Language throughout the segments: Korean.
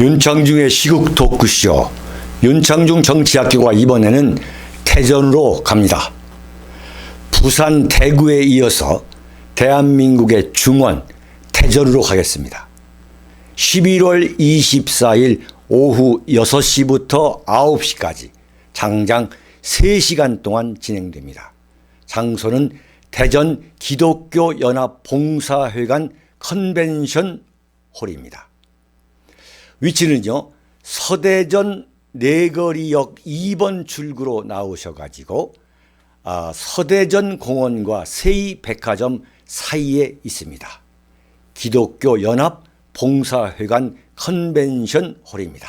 윤창중의 시국 토크쇼 윤창중 정치학교가 이번에는 태전으로 갑니다. 부산 대구에 이어서 대한민국의 중원 태전으로 가겠습니다. 11월 24일 오후 6시부터 9시까지 장장 3시간 동안 진행됩니다. 장소는 대전 기독교 연합 봉사회관 컨벤션 홀입니다. 위치는요, 서대전 내거리역 2번 출구로 나오셔가지고, 아, 서대전 공원과 세이 백화점 사이에 있습니다. 기독교 연합 봉사회관 컨벤션 홀입니다.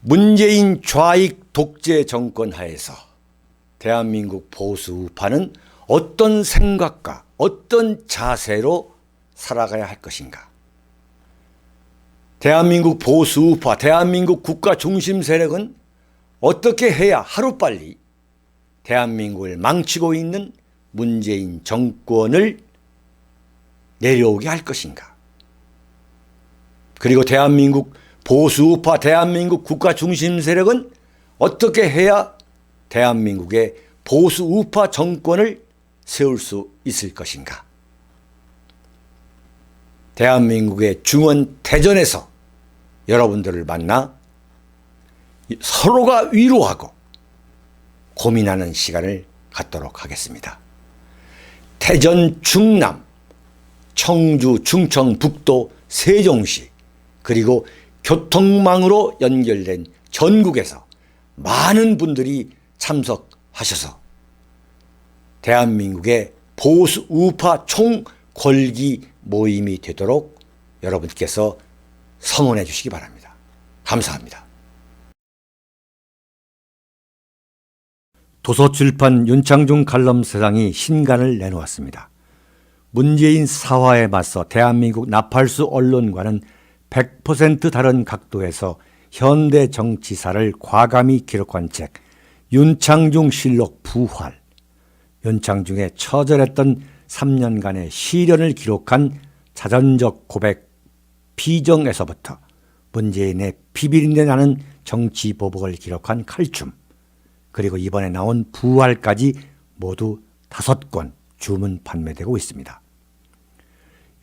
문재인 좌익 독재 정권 하에서 대한민국 보수 우파는 어떤 생각과 어떤 자세로 살아가야 할 것인가? 대한민국 보수 우파, 대한민국 국가 중심 세력은 어떻게 해야 하루빨리 대한민국을 망치고 있는 문재인 정권을 내려오게 할 것인가? 그리고 대한민국 보수 우파, 대한민국 국가 중심 세력은 어떻게 해야 대한민국의 보수 우파 정권을 세울 수 있을 것인가? 대한민국의 중원 대전에서 여러분들을 만나 서로가 위로하고 고민하는 시간을 갖도록 하겠습니다. 태전 충남, 청주 충청북도 세종시 그리고 교통망으로 연결된 전국에서 많은 분들이 참석하셔서 대한민국의 보수 우파 총 궐기 모임이 되도록 여러분께서 성원해 주시기 바랍니다. 감사합니다. 도서출판 윤창중 칼럼 세상이 신간을 내놓았습니다. 문재인 사화에 맞서 대한민국 나팔수 언론과는 100% 다른 각도에서 현대 정치사를 과감히 기록한 책 윤창중 실록 부활 윤창중의 처절했던 3년간의 시련을 기록한 자전적 고백 비정에서부터 문재인의 비비린내 나는 정치 보복을 기록한 칼춤 그리고 이번에 나온 부활까지 모두 다섯 권 주문 판매되고 있습니다.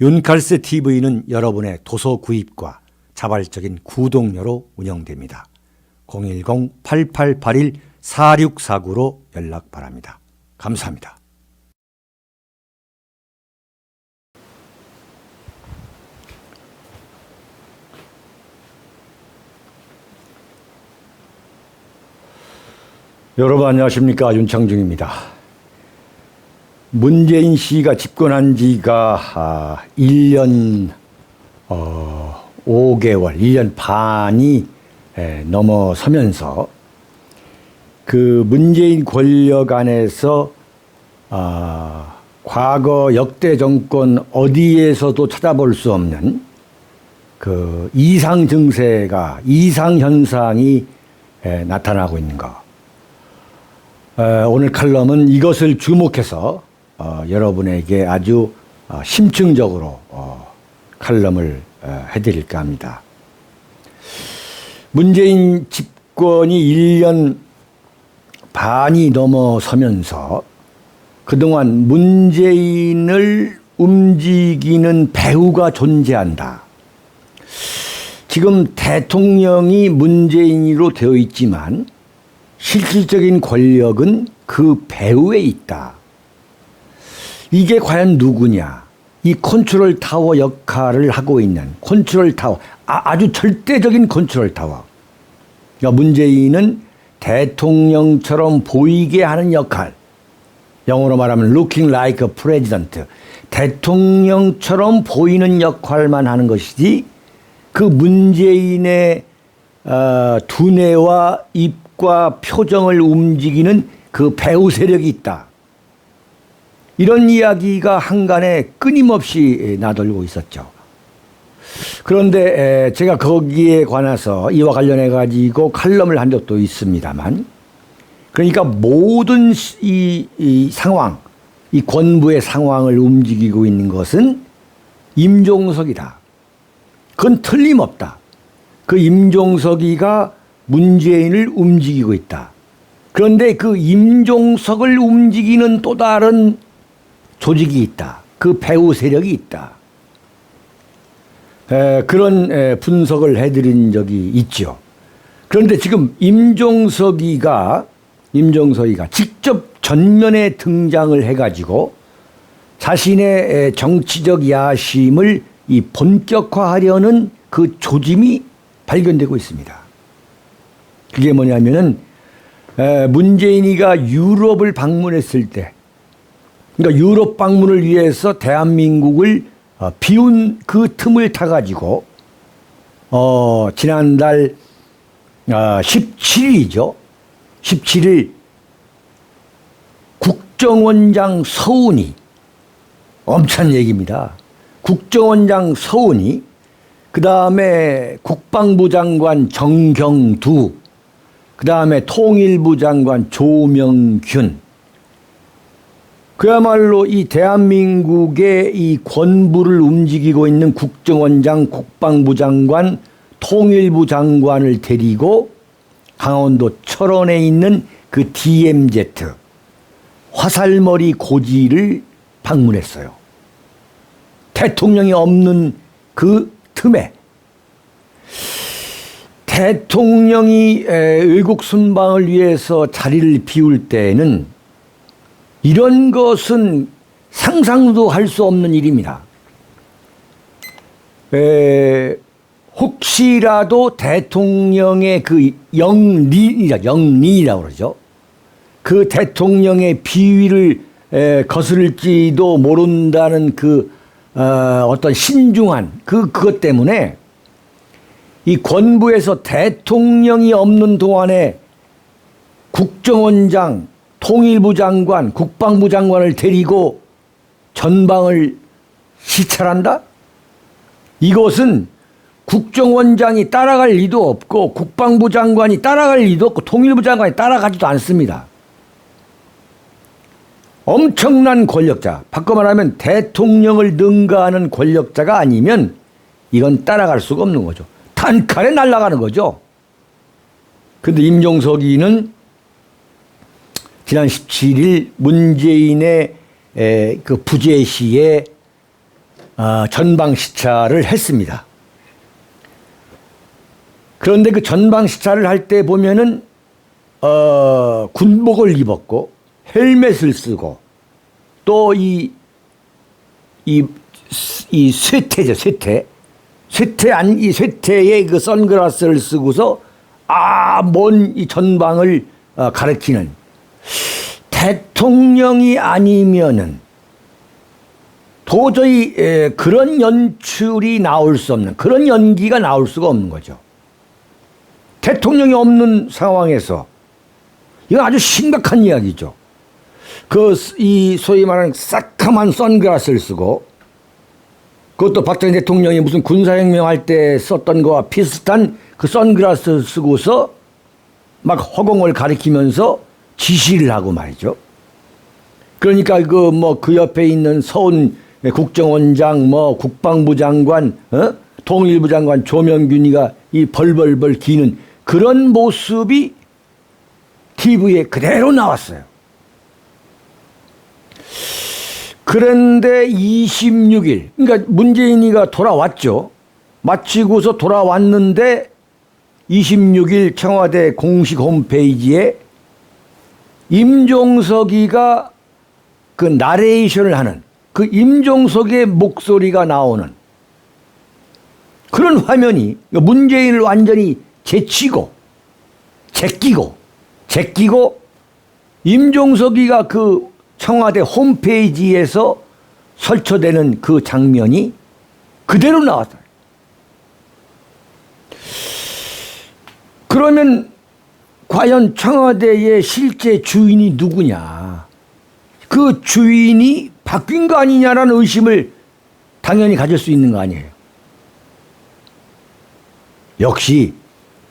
윤칼세 TV는 여러분의 도서 구입과 자발적인 구독료로 운영됩니다. 010-8881-4649로 연락 바랍니다. 감사합니다. 여러분 안녕하십니까 윤창중입니다. 문재인 씨가 집권한 지가 아, 1년 어, 5개월, 1년 반이 에, 넘어서면서 그 문재인 권력 안에서 아, 과거 역대 정권 어디에서도 찾아볼 수 없는 그 이상 증세가 이상 현상이 에, 나타나고 있는 것. 어, 오늘 칼럼은 이것을 주목해서 어, 여러분에게 아주 어, 심층적으로 어, 칼럼을 어, 해드릴까 합니다. 문재인 집권이 1년 반이 넘어서면서 그동안 문재인을 움직이는 배후가 존재한다. 지금 대통령이 문재인으로 되어 있지만 실질적인 권력은 그 배후에 있다. 이게 과연 누구냐? 이 컨트롤 타워 역할을 하고 있는 컨트롤 타워, 아, 주 절대적인 컨트롤 타워. 그러니까 문재인은 대통령처럼 보이게 하는 역할. 영어로 말하면 looking like a president. 대통령처럼 보이는 역할만 하는 것이지 그 문재인의 어, 두뇌와 입 과 표정을 움직이는 그 배후 세력이 있다. 이런 이야기가 한간에 끊임없이 나돌고 있었죠. 그런데 제가 거기에 관해서 이와 관련해 가지고 칼럼을 한 적도 있습니다만 그러니까 모든 이, 이 상황, 이 권부의 상황을 움직이고 있는 것은 임종석이다. 그건 틀림없다. 그 임종석이가 문재인을 움직이고 있다. 그런데 그 임종석을 움직이는 또 다른 조직이 있다. 그 배후 세력이 있다. 에, 그런 에, 분석을 해드린 적이 있죠. 그런데 지금 임종석이가 임종석이가 직접 전면에 등장을 해가지고 자신의 에, 정치적 야심을 이 본격화하려는 그 조짐이 발견되고 있습니다. 그게 뭐냐면은 에, 문재인이가 유럽을 방문했을 때, 그러니까 유럽 방문을 위해서 대한민국을 어, 비운 그 틈을 타가지고 어, 지난달 아, 17일이죠. 17일 국정원장 서훈이 엄청난 얘기입니다. 국정원장 서훈이 그 다음에 국방부 장관 정경두 그 다음에 통일부 장관 조명균 그야말로 이 대한민국의 이 권부를 움직이고 있는 국정원장, 국방부 장관, 통일부 장관을 데리고 강원도 철원에 있는 그 DMZ 화살머리 고지를 방문했어요. 대통령이 없는 그 틈에 대통령이 의국 순방을 위해서 자리를 비울 때에는 이런 것은 상상도 할 수 없는 일입니다. 에, 혹시라도 대통령의 그 영리이라 영리라고 그러죠. 그 대통령의 비위를 에, 거스를지도 모른다는 그 어, 어떤 신중한 그 그것 때문에 이 권부에서 대통령이 없는 동안에 국정원장, 통일부 장관, 국방부 장관을 데리고 전방을 시찰한다? 이것은 국정원장이 따라갈 리도 없고 국방부 장관이 따라갈 리도 없고 통일부 장관이 따라가지도 않습니다. 엄청난 권력자, 바꿔 말하면 대통령을 능가하는 권력자가 아니면 이건 따라갈 수가 없는 거죠. 단칼에 날아가는 거죠. 근데 임종석이는 지난 17일 문재인의 에, 그 부재시에 어, 전방 시찰을 했습니다. 그런데 그 전방 시찰을 할 때 보면은 어, 군복을 입었고 헬멧을 쓰고 또 이 이이 쇠퇴죠 쇠퇴 쇠퇴 안이 쇠퇴의 그 선글라스를 쓰고서 아 먼 이 전방을 어, 가리키는 대통령이 아니면은 도저히 에, 그런 연출이 나올 수 없는 그런 연기가 나올 수가 없는 거죠. 대통령이 없는 상황에서 이건 아주 심각한 이야기죠. 그 이 소위 말하는 새까만 선글라스를 쓰고 그것도 박정희 대통령이 무슨 군사혁명 할 때 썼던 거와 비슷한 그 선글라스를 쓰고서 막 허공을 가리키면서 지시를 하고 말이죠. 그러니까 그 뭐 그 옆에 있는 서훈 국정원장 뭐 국방부 장관 어? 통일부 장관 조명균이가 이 벌벌벌 기는 그런 모습이 TV에 그대로 나왔어요. 그런데 26일, 그러니까 문재인이가 돌아왔죠. 마치고서 돌아왔는데 26일 청와대 공식 홈페이지에 임종석이가 그 나레이션을 하는 그 임종석의 목소리가 나오는 그런 화면이 문재인을 완전히 제치고 제끼고 제끼고 임종석이가 그 청와대 홈페이지에서 설쳐되는 그 장면이 그대로 나왔어요. 그러면 과연 청와대의 실제 주인이 누구냐? 그 주인이 바뀐 거 아니냐라는 의심을 당연히 가질 수 있는 거 아니에요. 역시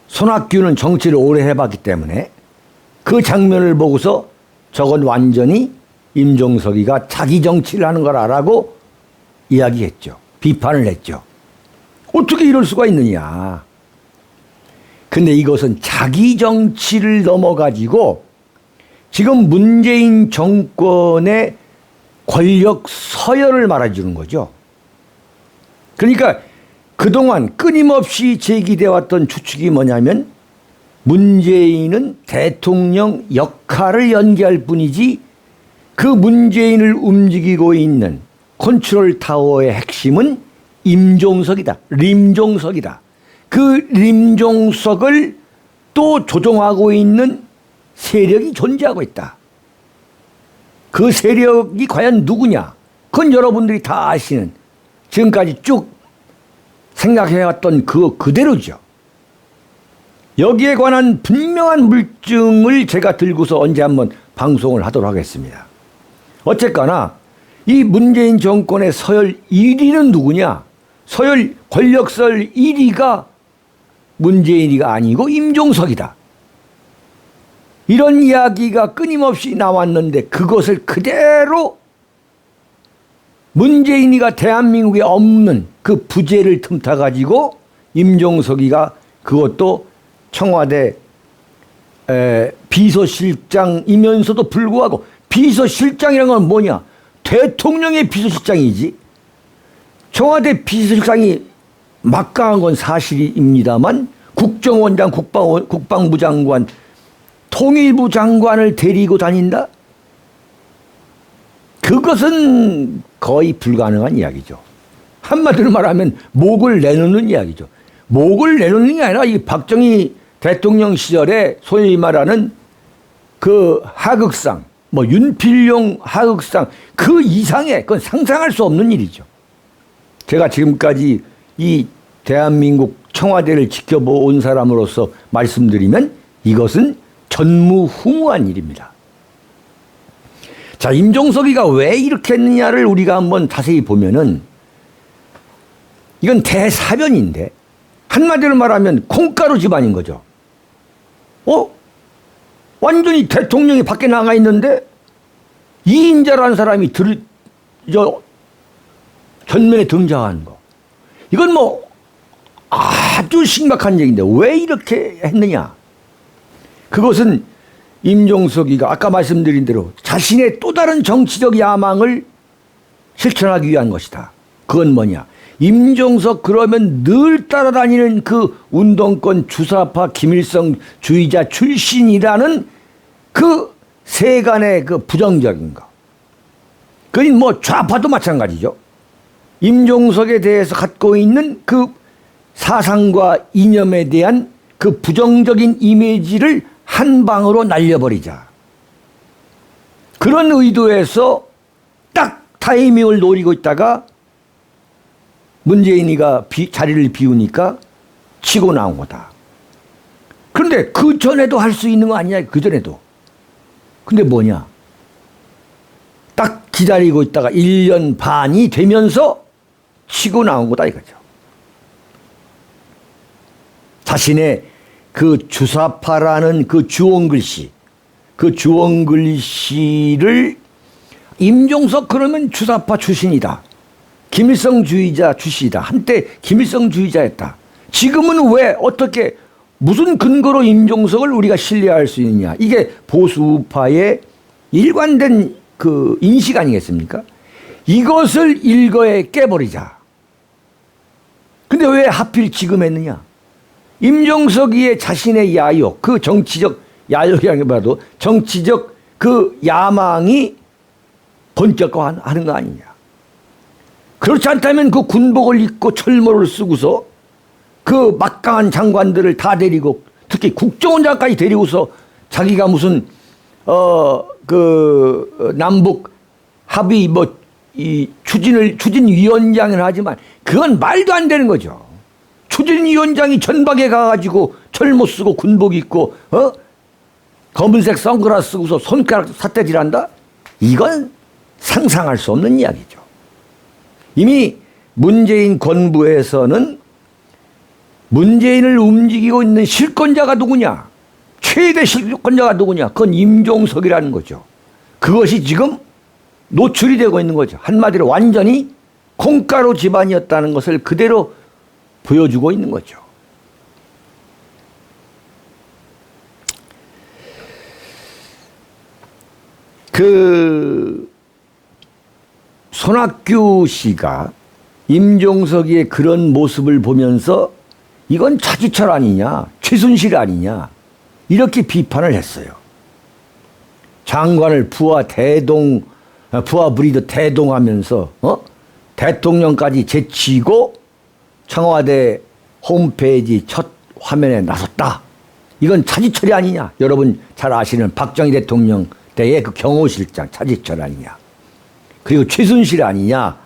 손학규는 정치를 오래 해봤기 때문에 그 장면을 보고서 저건 완전히 임종석이가 자기 정치를 하는 거라라고 이야기했죠. 비판을 했죠. 어떻게 이럴 수가 있느냐. 근데 이것은 자기 정치를 넘어가지고 지금 문재인 정권의 권력 서열을 말해주는 거죠. 그러니까 그동안 끊임없이 제기돼 왔던 추측이 뭐냐면 문재인은 대통령 역할을 연기할 뿐이지 그 문재인을 움직이고 있는 컨트롤 타워의 핵심은 임종석이다. 림종석이다. 그 림종석을 또 조종하고 있는 세력이 존재하고 있다. 그 세력이 과연 누구냐? 그건 여러분들이 다 아시는 지금까지 쭉 생각해왔던 그 그대로죠. 여기에 관한 분명한 물증을 제가 들고서 언제 한번 방송을 하도록 하겠습니다. 어쨌거나 이 문재인 정권의 서열 1위는 누구냐? 서열 권력설 1위가 문재인이가 아니고 임종석이다. 이런 이야기가 끊임없이 나왔는데 그것을 그대로 문재인이가 대한민국에 없는 그 부재를 틈타 가지고 임종석이가 그것도 청와대 에, 비서실장이면서도 불구하고 비서실장이라는 건 뭐냐? 대통령의 비서실장이지. 청와대 비서실장이 막강한 건 사실입니다만 국정원장, 국방, 국방부 장관, 통일부 장관을 데리고 다닌다? 그것은 거의 불가능한 이야기죠. 한마디로 말하면 목을 내놓는 이야기죠. 목을 내놓는 게 아니라 이 박정희 대통령 시절에 소위 말하는 그 하극상, 뭐 윤필용 하극상 그 이상의 그건 상상할 수 없는 일이죠. 제가 지금까지 이 대한민국 청와대를 지켜본 사람으로서 말씀드리면 이것은 전무후무한 일입니다. 자, 임종석이가 왜 이렇게 했느냐를 우리가 한번 자세히 보면은 이건 대사변인데 한마디로 말하면 콩가루 집안인 거죠. 어? 완전히 대통령이 밖에 나가 있는데 이인자라는 사람이 들, 저, 전면에 등장하는 거. 이건 뭐 아주 심각한 얘기인데 왜 이렇게 했느냐? 그것은 임종석이가 아까 말씀드린 대로 자신의 또 다른 정치적 야망을 실천하기 위한 것이다. 그건 뭐냐? 임종석 그러면 늘 따라다니는 그 운동권 주사파 김일성 주의자 출신이라는 그 세간의 그 부정적인 거. 그건 뭐 좌파도 마찬가지죠. 임종석에 대해서 갖고 있는 그 사상과 이념에 대한 그 부정적인 이미지를 한 방으로 날려버리자. 그런 의도에서 딱 타이밍을 노리고 있다가 문재인이가 비, 자리를 비우니까 치고 나온 거다. 그런데 그 전에도 할 수 있는 거 아니냐, 그 전에도. 근데 뭐냐? 딱 기다리고 있다가 1년 반이 되면서 치고 나온 거다 이거죠. 자신의 그 주사파라는 그 주원 글씨, 그 주원 글씨를 임종석 그러면 주사파 출신이다. 김일성주의자 출신이다. 한때 김일성주의자였다. 지금은 왜 어떻게 무슨 근거로 임종석을 우리가 신뢰할 수 있느냐? 이게 보수파의 일관된 그 인식 아니겠습니까? 이것을 일거에 깨버리자. 근데 왜 하필 지금 했느냐? 임종석이의 자신의 야욕, 그 정치적 야욕이라기보다도 정치적 그 야망이 번쩍하는 거 아니냐. 그렇지 않다면 그 군복을 입고 철모를 쓰고서 그 막강한 장관들을 다 데리고 특히 국정원장까지 데리고서 자기가 무슨 어 그 남북 합의 뭐 이 추진을 추진위원장을 하지만 그건 말도 안 되는 거죠. 추진위원장이 전박에 가가지고 철모 쓰고 군복 입고 어 검은색 선글라스 쓰고서 손가락 삿대질한다? 이건 상상할 수 없는 이야기죠. 이미 문재인 권부에서는 문재인을 움직이고 있는 실권자가 누구냐? 최대 실권자가 누구냐? 그건 임종석이라는 거죠. 그것이 지금 노출이 되고 있는 거죠. 한마디로 완전히 콩가루 집안이었다는 것을 그대로 보여주고 있는 거죠. 그 손학규 씨가 임종석의 그런 모습을 보면서 이건 차지철 아니냐, 최순실 아니냐, 이렇게 비판을 했어요. 장관을 부하 대동, 어, 부하 브리드 대동하면서, 어? 대통령까지 제치고 청와대 홈페이지 첫 화면에 나섰다. 이건 차지철이 아니냐. 여러분 잘 아시는 박정희 대통령 때의 그 경호실장 차지철 아니냐. 그리고 최순실 아니냐.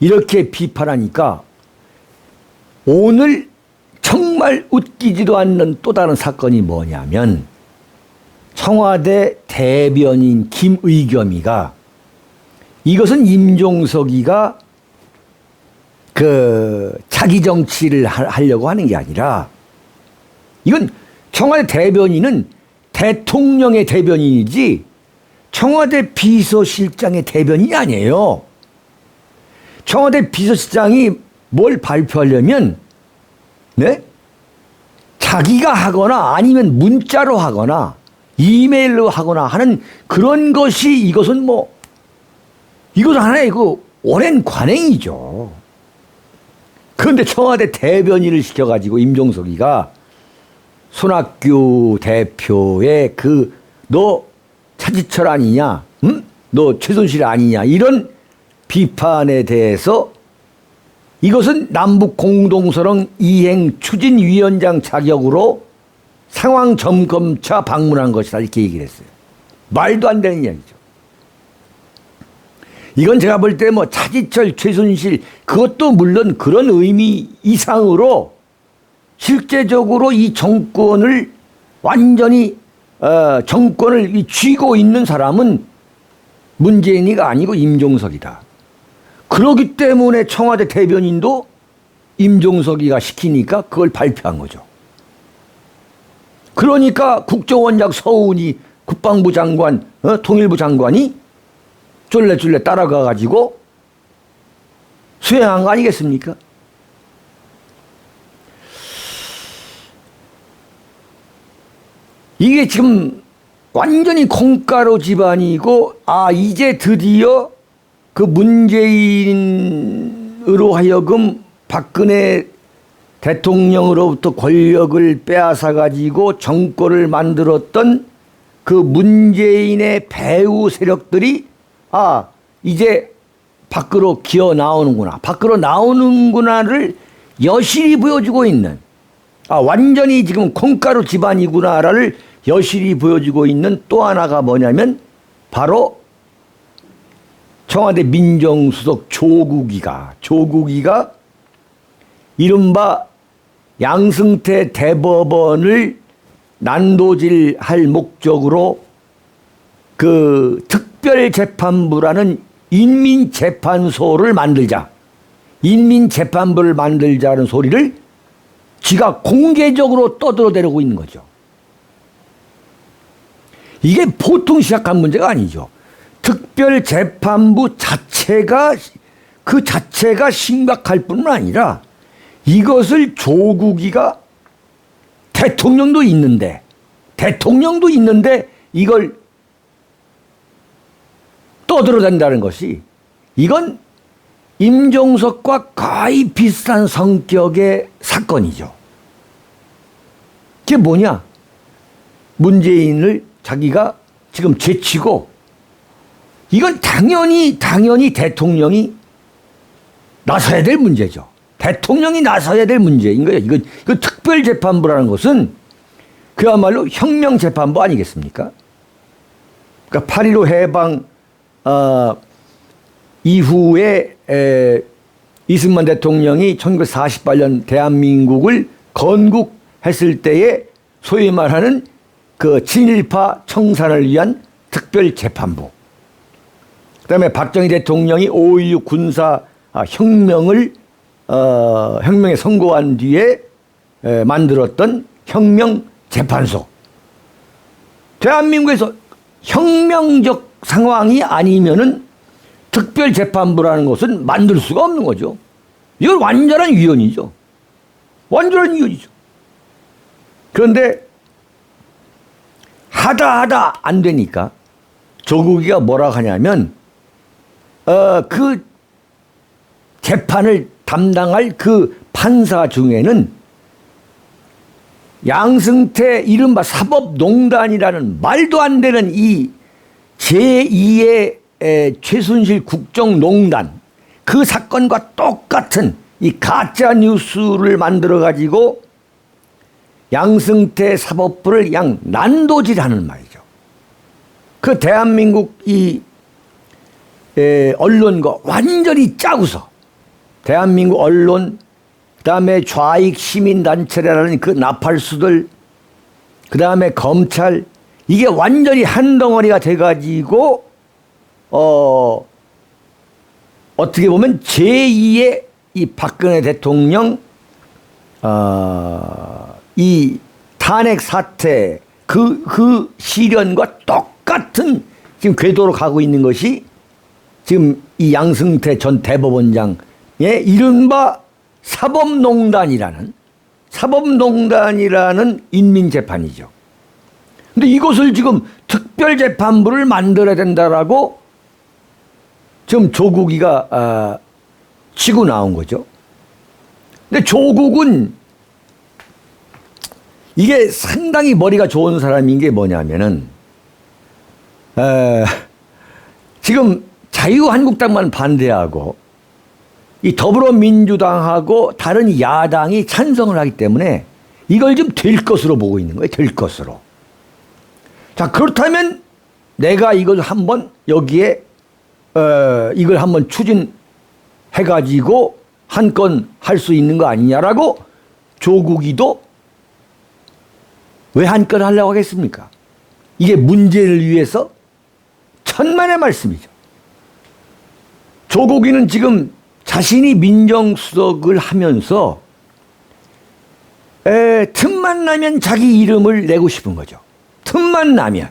이렇게 비판하니까 오늘 정말 웃기지도 않는 또 다른 사건이 뭐냐면 청와대 대변인 김의겸이가 이것은 임종석이가 그 자기 정치를 하려고 하는 게 아니라 이건 청와대 대변인은 대통령의 대변인이지 청와대 비서실장의 대변인이 아니에요. 청와대 비서실장이 뭘 발표하려면 네? 자기가 하거나 아니면 문자로 하거나 이메일로 하거나 하는 그런 것이 이것은 뭐 이것은 하나의 그 오랜 관행이죠. 그런데 청와대 대변인을 시켜가지고 임종석이가 손학규 대표의 그 너 차지철 아니냐, 응? 너 최순실 아니냐 이런 비판에 대해서 이것은 남북 공동선언 이행 추진위원장 자격으로 상황 점검차 방문한 것이다 이렇게 얘기를 했어요. 말도 안 되는 이야기죠. 이건 제가 볼 때 뭐 차지철, 최순실 그것도 물론 그런 의미 이상으로 실제적으로 이 정권을 완전히 어, 정권을 쥐고 있는 사람은 문재인이가 아니고 임종석이다. 그러기 때문에 청와대 대변인도 임종석이가 시키니까 그걸 발표한 거죠. 그러니까 국정원장 서훈이 국방부 장관, 어, 통일부 장관이 쫄래쫄래 따라가 가지고 수행한 거 아니겠습니까? 이게 지금 완전히 콩가루 집안이고 아 이제 드디어 그 문재인으로 하여금 박근혜 대통령으로부터 권력을 빼앗아 가지고 정권을 만들었던 그 문재인의 배후 세력들이 아, 이제 밖으로 기어 나오는구나. 밖으로 나오는구나를 여실히 보여주고 있는, 아, 완전히 지금 콩가루 집안이구나를 여실히 보여주고 있는 또 하나가 뭐냐면 바로 청와대 민정수석 조국이가, 조국이가 이른바 양승태 대법원을 난도질할 목적으로 그 특별재판부라는 인민재판소를 만들자. 인민재판부를 만들자는 소리를 지가 공개적으로 떠들어대고 있는 거죠. 이게 보통 시작한 문제가 아니죠. 특별재판부 자체가 그 자체가 심각할 뿐만 아니라 이것을 조국이가 대통령도 있는데 대통령도 있는데 이걸 떠들어댄다는 것이 이건 임종석과 거의 비슷한 성격의 사건이죠. 그게 뭐냐? 문재인을 자기가 지금 제치고 이건 당연히 당연히 대통령이 나서야 될 문제죠. 대통령이 나서야 될 문제인 거예요. 이건 이거 특별재판부라는 것은 그야말로 혁명재판부 아니겠습니까? 그러니까 8.15 해방 어, 이후에 에, 이승만 대통령이 1948년 대한민국을 건국했을 때에 소위 말하는 그 친일파 청산을 위한 특별재판부. 그 다음에 박정희 대통령이 5.16 군사 아, 혁명을, 어, 혁명에 성공한 뒤에 에, 만들었던 혁명 재판소. 대한민국에서 혁명적 상황이 아니면은 특별재판부라는 것은 만들 수가 없는 거죠. 이건 완전한 위헌이죠. 완전한 이혼이죠. 그런데 하다 하다 안 되니까 조국이가 뭐라 하냐면 어 그 재판을 담당할 그 판사 중에는 양승태 이른바 사법농단이라는 말도 안 되는 이 제2의 에, 최순실 국정농단 그 사건과 똑같은 이 가짜 뉴스를 만들어 가지고 양승태 사법부를 양 난도질하는 말이죠. 그 대한민국 이 에, 언론과 완전히 짜고서 대한민국 언론 그다음에 좌익 시민단체라는 그 나팔수들 그다음에 검찰 이게 완전히 한 덩어리가 돼가지고 어 어떻게 보면 제2의 이 박근혜 대통령 어, 이 탄핵 사태 그, 그 시련과 똑같은 지금 궤도로 가고 있는 것이 지금 이 양승태 전 대법원장의 이른바 사법농단이라는 사법농단이라는 인민재판이죠. 근데 이것을 지금 특별재판부를 만들어야 된다라고 지금 조국이가 아, 치고 나온 거죠. 근데 조국은 이게 상당히 머리가 좋은 사람인 게 뭐냐면은 에, 지금 자유한국당만 반대하고 이 더불어민주당하고 다른 야당이 찬성을 하기 때문에 이걸 좀 될 것으로 보고 있는 거예요. 될 것으로. 자 그렇다면 내가 이걸 한번 여기에 어, 이걸 한번 추진해 가지고 한 건 할 수 있는 거 아니냐라고 조국이도 왜 한 건 하려고 하겠습니까? 이게 문제를 위해서 천만의 말씀이죠. 조국이는 지금 자신이 민정수석을 하면서 에, 틈만 나면 자기 이름을 내고 싶은 거죠. 틈만 나면.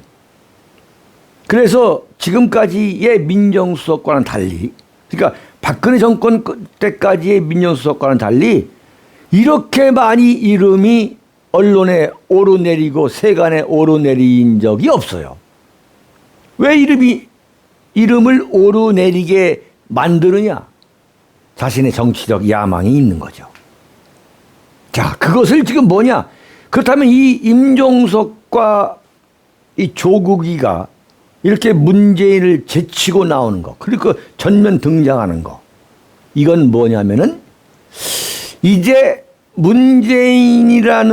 그래서 지금까지의 민정수석과는 달리, 그러니까 박근혜 정권 때까지의 민정수석과는 달리 이렇게 많이 이름이 언론에 오르내리고 세간에 오르내린 적이 없어요. 왜 이름이 이름을 오르내리게 만드느냐? 자신의 정치적 야망이 있는 거죠. 자, 그것을 지금 뭐냐? 그렇다면 이 임종석과 이 조국이가 이렇게 문재인을 제치고 나오는 거, 그리고 전면 등장하는 거, 이건 뭐냐면은 이제 문재인이라는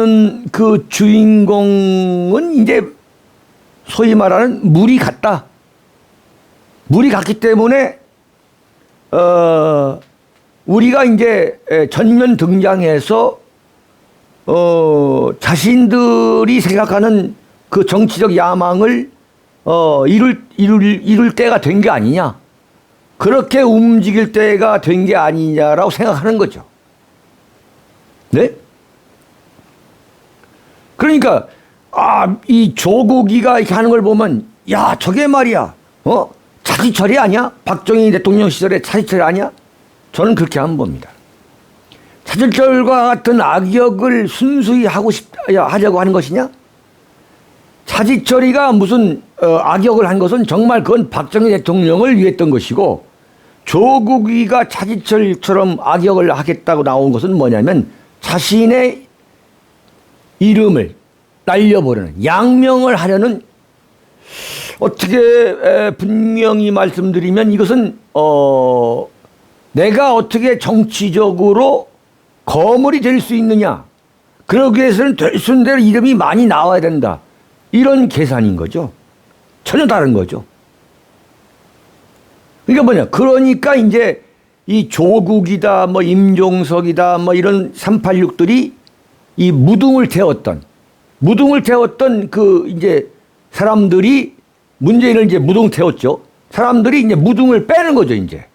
그 주인공은 이제 소위 말하는 물이 갔다. 물이 갔기 때문에 어 우리가 이제 전면 등장해서 어 자신들이 생각하는 그 정치적 야망을 어 이룰 이룰 이룰 때가 된 게 아니냐. 그렇게 움직일 때가 된 게 아니냐라고 생각하는 거죠. 네? 그러니까 아, 이 조국이가 이렇게 하는 걸 보면 야, 저게 말이야. 어? 차지철이 아니야? 박정희 대통령 시절에 차지철 아니야? 저는 그렇게 안 봅니다. 차지철과 같은 악역을 순수히 하고 싶 하려고 하는 것이냐? 차지철이가 무슨 어, 악역을 한 것은 정말 그건 박정희 대통령을 위했던 것이고 조국이가 차지철처럼 악역을 하겠다고 나온 것은 뭐냐면 자신의 이름을 날려버리는 양명을 하려는 어떻게 분명히 말씀드리면 이것은 어 내가 어떻게 정치적으로 거물이 될 수 있느냐. 그러기 위해서는 될 수 있는 대로 이름이 많이 나와야 된다. 이런 계산인 거죠. 전혀 다른 거죠. 그러니까 뭐냐. 그러니까 이제 이 조국이다 뭐 임종석이다 뭐 이런 386들이 이 무등을 태웠던 무등을 태웠던 그 이제 사람들이 문재인을 이제 무등 태웠죠. 사람들이 이제 무등을 빼는 거죠, 이제.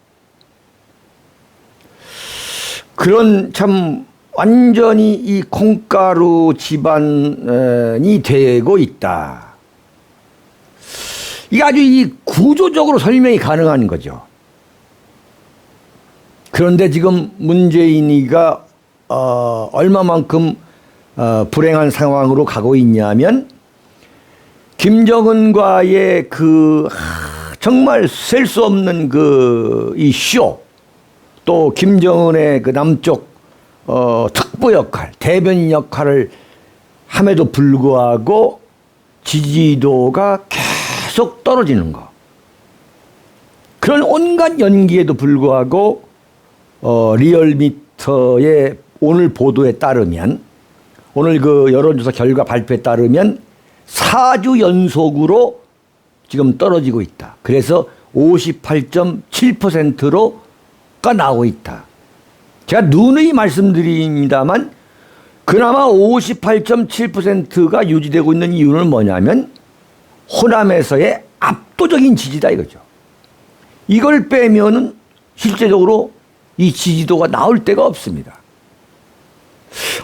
그런 참 완전히 이 콩가루 집안이 되고 있다. 이게 아주 이 구조적으로 설명이 가능한 거죠. 그런데 지금 문재인이가 어, 얼마만큼 어, 불행한 상황으로 가고 있냐면 김정은과의 그 하, 정말 셀 수 없는 그 이 쇼, 또 김정은의 그 남쪽 어, 특보 역할, 대변인 역할을 함에도 불구하고 지지도가 계속 떨어지는 거. 그런 온갖 연기에도 불구하고 어, 리얼미터의 오늘 보도에 따르면 오늘 그 여론조사 결과 발표에 따르면 4주 연속으로 지금 떨어지고 있다. 그래서 58.7%로가 나오고 있다. 제가 누누이 말씀드립니다만 그나마 58.7%가 유지되고 있는 이유는 뭐냐면 호남에서의 압도적인 지지다 이거죠. 이걸 빼면은 실제적으로 이 지지도가 나올 데가 없습니다.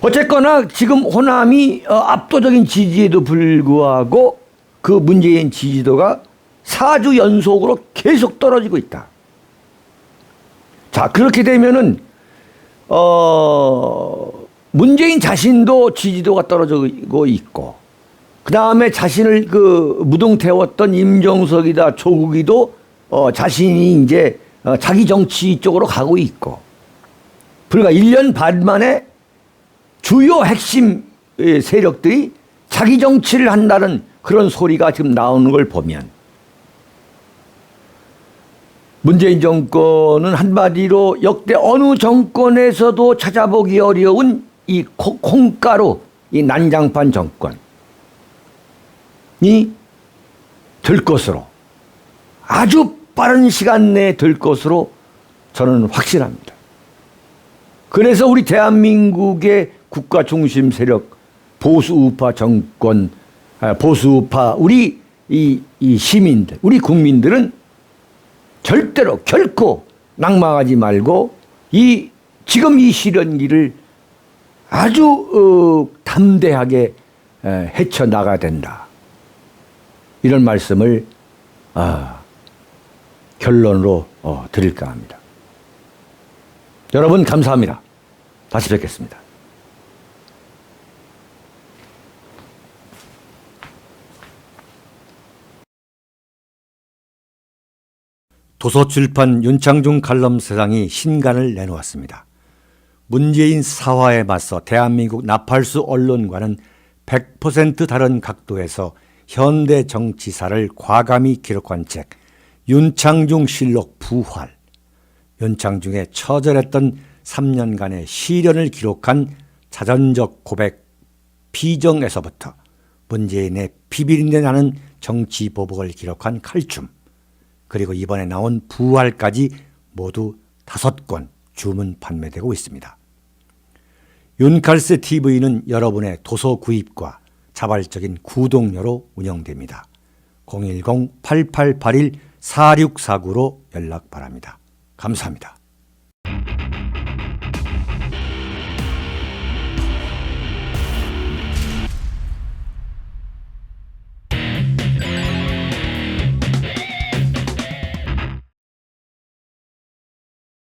어쨌거나 지금 호남이 어, 압도적인 지지에도 불구하고 그 문재인 지지도가 4주 연속으로 계속 떨어지고 있다. 자, 그렇게 되면은, 어, 문재인 자신도 지지도가 떨어지고 있고, 그 다음에 자신을 그 무동 태웠던 임종석이다 조국이도 어, 자신이 이제 어, 자기 정치 쪽으로 가고 있고, 불과 1년 반 만에 주요 핵심 의 세력들이 자기 정치를 한다는 그런 소리가 지금 나오는 걸 보면 문재인 정권은 한마디로 역대 어느 정권에서도 찾아보기 어려운 이 콩- 콩가루, 이 난장판 정권이 될 것으로 아주 빠른 시간 내에 될 것으로 저는 확신합니다. 그래서 우리 대한민국의 국가 중심 세력 보수 우파 정권 아, 보수 우파 우리 이, 이 시민들 우리 국민들은 절대로 결코 낙망하지 말고 이 지금 이 시련기를 아주 어, 담대하게 에, 헤쳐 나가야 된다. 이런 말씀을 아, 결론으로 어, 드릴까 합니다. 여러분 감사합니다. 다시 뵙겠습니다. 도서출판 윤창중 칼럼 세상이 신간을 내놓았습니다. 문재인 사화에 맞서 대한민국 나팔수 언론과는 100% 다른 각도에서 현대 정치사를 과감히 기록한 책 윤창중 실록 부활 윤창중의 처절했던 3년간의 시련을 기록한 자전적 고백 비정에서부터 문재인의 비비린내 나는 정치 보복을 기록한 칼춤 그리고 이번에 나온 부활까지 모두 다섯 권 주문 판매되고 있습니다. 윤칼스 TV는 여러분의 도서 구입과 자발적인 구독료로 운영됩니다. 010-8881-4649로 연락 바랍니다. 감사합니다.